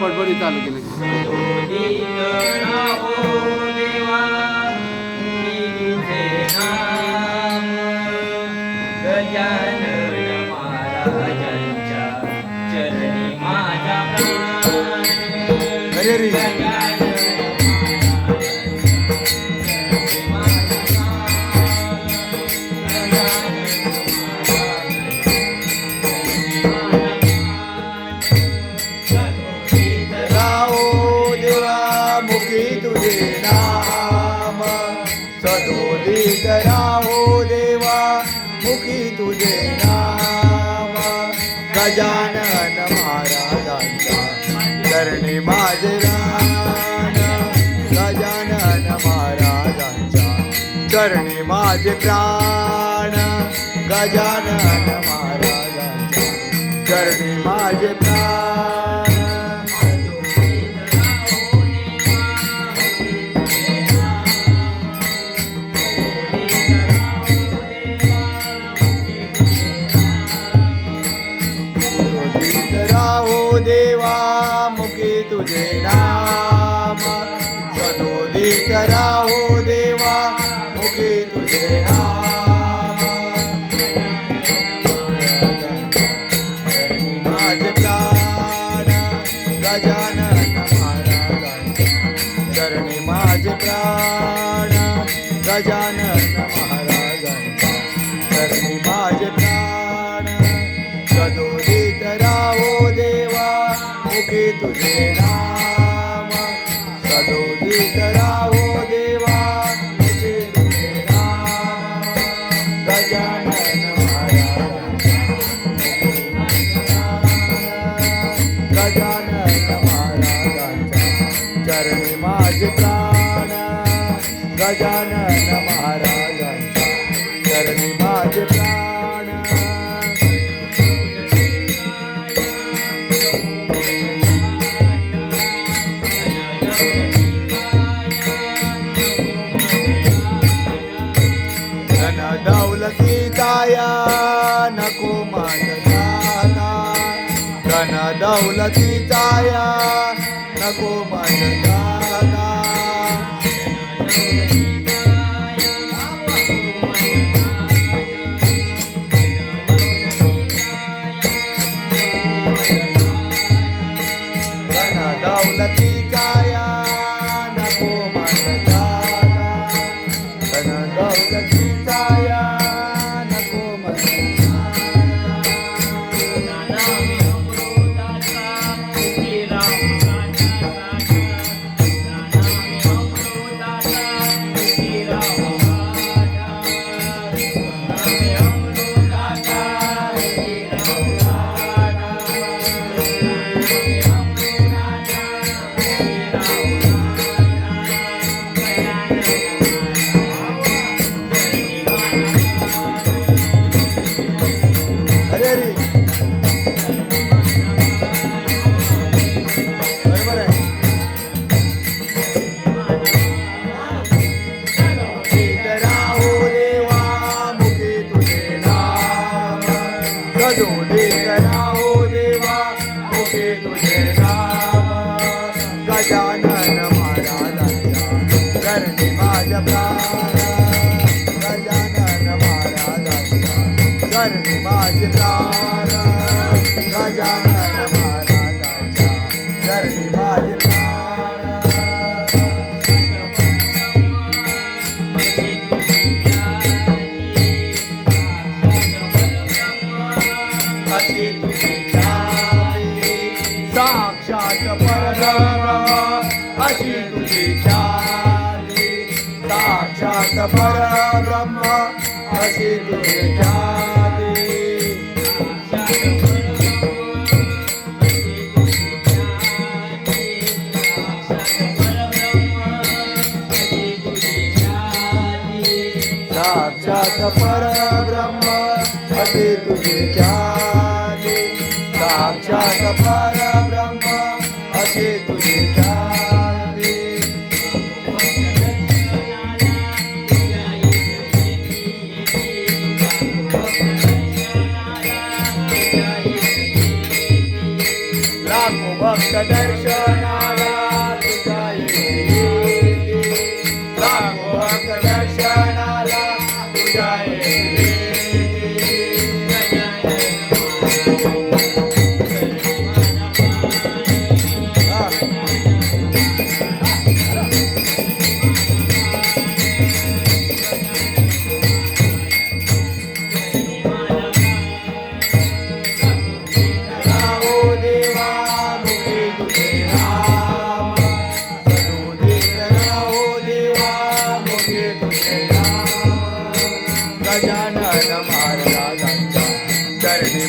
পটপটি তালুকে নাকি? नाम सदोदित राहो देवा मुखी तुझे नाम. गजानन महाराजांचा चरणी माझे राम. गजानन महाराजा चरणी माझे प्राण. गजानन महाराजांच्या चरणी माझे प्राण. मुखी तुझे गजानन महाराजांचे माझे प्राण गजानन प्राण सदोदित राहो देवा मुखी तुझे नाम सदोदित राहो दौलती काया नको माझा धन दौलती काया नको माझा माझ्या प्राण गजानन महाराजांच्या करणे माझे प्राण गजानन करणे माझे अशी साक्षात अशी परब्रह्म अशी तुझी ख्याती साक्षात परब्रह्म अशी तुझी क्या Kadar